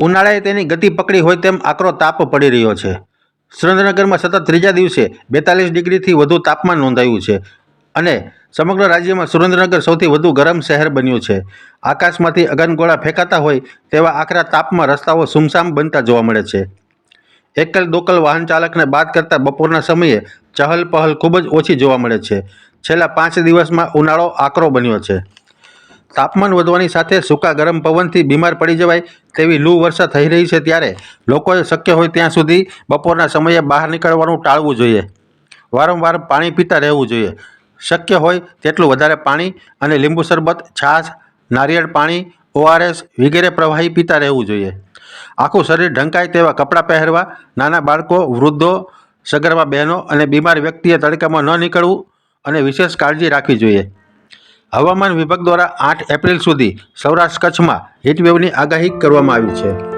ઉનાળાએ તેની ગતિ પકડી હોય તેમ આકરો તાપ પડી રહ્યો છે. સુરેન્દ્રનગરમાં સતત ત્રીજા દિવસે બેતાલીસ ડિગ્રીથી વધુ તાપમાન નોંધાયું છે અને સમગ્ર રાજ્યમાં સુરેન્દ્રનગર સૌથી વધુ ગરમ શહેર બન્યું છે. આકાશમાંથી અગનગોળા ફેંકાતા હોય તેવા આકરા તાપમાં રસ્તાઓ સુમસામ બનતા જોવા મળે છે. એકલ દોકલ વાહન ચાલકને બાદ કરતાં બપોરના સમયે ચહલ પહલ ખૂબ જ ઓછી જોવા મળે છે. છેલ્લા પાંચ દિવસમાં ઉનાળો આકરો બન્યો છે. તાપમાન વધવાની સાથે સૂકા ગરમ પવનથી બીમાર પડી જવાય તેવી લૂ વર્ષા થઈ રહી છે ત્યારે લોકોએ શક્ય હોય ત્યાં સુધી બપોરના સમયે બહાર નીકળવાનું ટાળવું જોઈએ. વારંવાર પાણી પીતા રહેવું જોઈએ. શક્ય હોય તેટલું વધારે પાણી અને લીંબુ શરબત, છાશ, નારિયેળ પાણી, ઓઆરએસ વગેરે પ્રવાહી પીતા રહેવું જોઈએ. આખું શરીર ઢંકાય તેવા કપડાં પહેરવા, નાના બાળકો, વૃદ્ધો, સગર્ભા બહેનો અને બીમાર વ્યક્તિએ તડકામાં ન નીકળવું અને વિશેષ કાળજી રાખવી જોઈએ. હવામાન વિભાગ દ્વારા આઠ એપ્રિલ સુધી સૌરાષ્ટ્ર કચ્છમાં હીટવેવની આગાહી કરવામાં આવી છે.